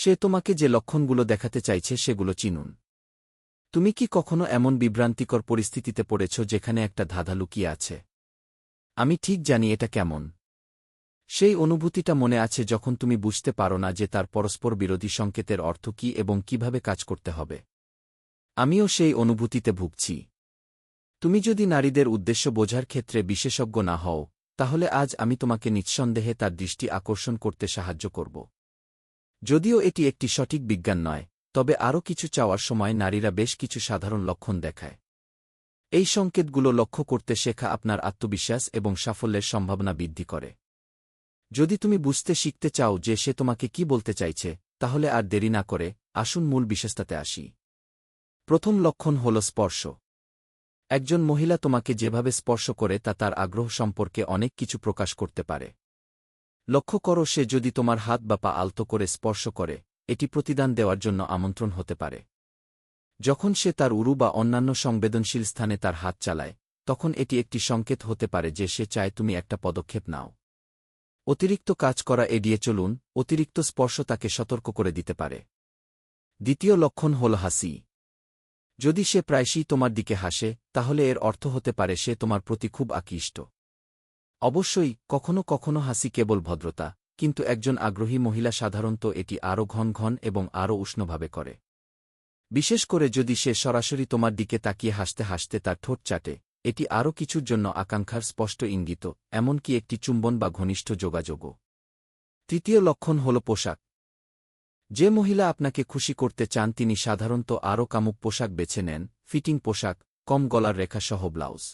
সে তোমাকে যে লক্ষণগুলো দেখাতে চাইছে সেগুলো চিনুন। তুমি কি কখনো এমন বিভ্রান্তিকর পরিস্থিতিতে পড়েছ যেখানে একটা ধাঁধা লুকিয়ে আছে? আমি ঠিক জানি এটা কেমন। সেই অনুভূতিটা মনে আছে যখন তুমি বুঝতে পারো না যে তার পরস্পর বিরোধী সংকেতের অর্থ কী এবং কীভাবে কাজ করতে হবে। আমিও সেই অনুভূতিতে ভুগছি। তুমি যদি নারীদের উদ্দেশ্য বোঝার ক্ষেত্রে বিশেষজ্ঞ না হও, তাহলে আজ আমি তোমাকে নিঃসন্দেহে তার দৃষ্টি আকর্ষণ করতে সাহায্য করব। যদিও এটি একটি সঠিক বিজ্ঞান নয়, তবে আরও কিছু চাওয়ার সময় নারীরা বেশ কিছু সাধারণ লক্ষণ দেখায়। এই সংকেতগুলো লক্ষ্য করতে শেখা আপনার আত্মবিশ্বাস এবং সাফল্যের সম্ভাবনা বৃদ্ধি করে। যদি তুমি বুঝতে শিখতে চাও যে সে তোমাকে কি বলতে চাইছে, তাহলে আর দেরি না করে আসুন মূল বিশেষতাতে আসি। প্রথম লক্ষণ হল স্পর্শ। একজন মহিলা তোমাকে যেভাবে স্পর্শ করে তা তার আগ্রহ সম্পর্কে অনেক কিছু প্রকাশ করতে পারে। লক্ষ্য করো সে যদি তোমার হাত বা পা আলতো করে স্পর্শ করে, এটি প্রতিদান দেওয়ার জন্য আমন্ত্রণ হতে পারে। যখন সে তার উরু বা অন্যান্য সংবেদনশীল স্থানে তার হাত চালায়, তখন এটি একটি সংকেত হতে পারে যে সে চায় তুমি একটা পদক্ষেপ নাও। অতিরিক্ত কাজ করা এড়িয়ে চলুন, অতিরিক্ত স্পর্শ তাকে সতর্ক করে দিতে পারে। দ্বিতীয় লক্ষণ হল হাসি। যদি সে প্রায়শই তোমার দিকে হাসে, তাহলে এর অর্থ হতে পারে সে তোমার প্রতি খুব আকৃষ্ট। অবশ্যই, কখনো কখনো হাসি কেবল ভদ্রতা, কিন্তু একজন আগ্রহী মহিলা সাধারণত এটি আরও ঘন ঘন এবং আরও উষ্ণভাবে করে। বিশেষ করে যদি সে সরাসরি তোমার দিকে তাকিয়ে হাসতে হাসতে তার ঠোঁট চাটে, এটি আরও কিছুর জন্য আকাঙ্ক্ষার স্পষ্ট ইঙ্গিত, এমনকি একটি চুম্বন বা ঘনিষ্ঠ যোগাযোগও। তৃতীয় লক্ষণ হল পোশাক। যে মহিলা আপনাকে খুশি করতে চান, তিনি সাধারণত আরও কামুক পোশাক বেছে নেন, ফিটিং পোশাক, কম গলার রেখাসহ ব্লাউজ।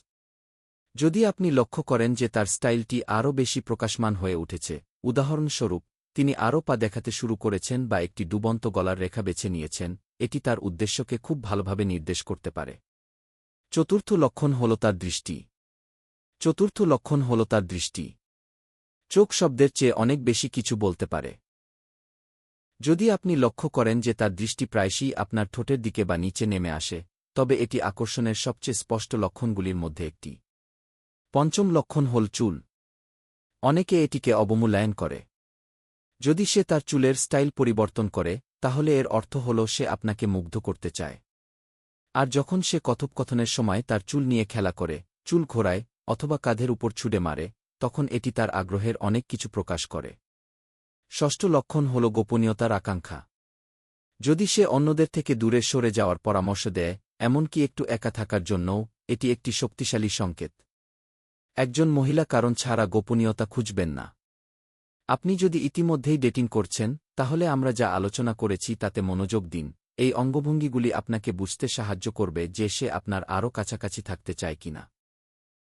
যদি আপনি লক্ষ্য করেন যে তার স্টাইলটি আরও বেশি প্রকাশমান হয়ে উঠেছে, উদাহরণস্বরূপ, তিনি আরও পা দেখাতে শুরু করেছেন বা একটি ডুবন্ত গলার রেখা বেছে নিয়েছেন, এটি তার উদ্দেশ্যকে খুব ভালোভাবে নির্দেশ করতে পারে। চতুর্থ লক্ষণ হল তার দৃষ্টি। চতুর্থ লক্ষণ হল তার দৃষ্টি। চোখ শব্দের চেয়ে অনেক বেশি কিছু বলতে পারে। যদি আপনি লক্ষ্য করেন যে তার দৃষ্টি প্রায়শই আপনার ঠোঁটের দিকে বা নিচে নেমে আসে, তবে এটি আকর্ষণের সবচেয়ে স্পষ্ট লক্ষণগুলির মধ্যে একটি। পঞ্চম লক্ষণ হল চুল। অনেকে এটিকে অবমূল্যায়ন করে। যদি সে তার চুলের স্টাইল পরিবর্তন করে, তাহলে এর অর্থ হল সে আপনাকে মুগ্ধ করতে চায়। আর যখন সে কথোপকথনের সময় তার চুল নিয়ে খেলা করে, চুল ঘোরায়, অথবা কাঁধের উপর ছুড়ে মারে, তখন এটি তার আগ্রহের অনেক কিছু প্রকাশ করে। ষষ্ঠ লক্ষণ হল গোপনীয়তার আকাঙ্ক্ষা। যদি সে অন্যদের থেকে দূরে সরে যাওয়ার পরামর্শ দেয়, এমনকি একটু একা থাকার জন্যও, এটি একটি শক্তিশালী সংকেত। একজন মহিলা কারণ ছাড়া গোপনীয়তা খুঁজবেন না। আপনি যদি ইতিমধ্যেই ডেটিং করছেন, তাহলে আমরা যা আলোচনা করেছি তাতে মনোযোগ দিন। এই অঙ্গভঙ্গিগুলি আপনাকে বুঝতে সাহায্য করবে যে সে আপনার আরও কাছাকাছি থাকতে চায় কিনা।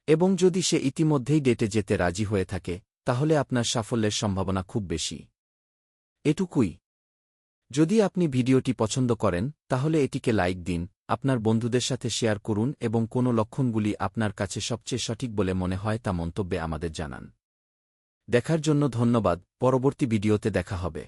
এবং যদি সে ইতিমধ্যেই ডেটে যেতে রাজি হয়ে থাকে, তাহলে আপনার সাফল্যের সম্ভাবনা খুব বেশি। এটুকুই। যদি আপনি ভিডিওটি পছন্দ করেন, তাহলে এটিকে লাইক দিন, আপনার বন্ধুদের সাথে শেয়ার করুন এবং কোনো লক্ষণগুলি আপনার কাছে সবচেয়ে সঠিক বলে মনে হয় তা মন্তব্যে আমাদের জানান। দেখার জন্য ধন্যবাদ, পরবর্তী ভিডিওতে দেখা হবে।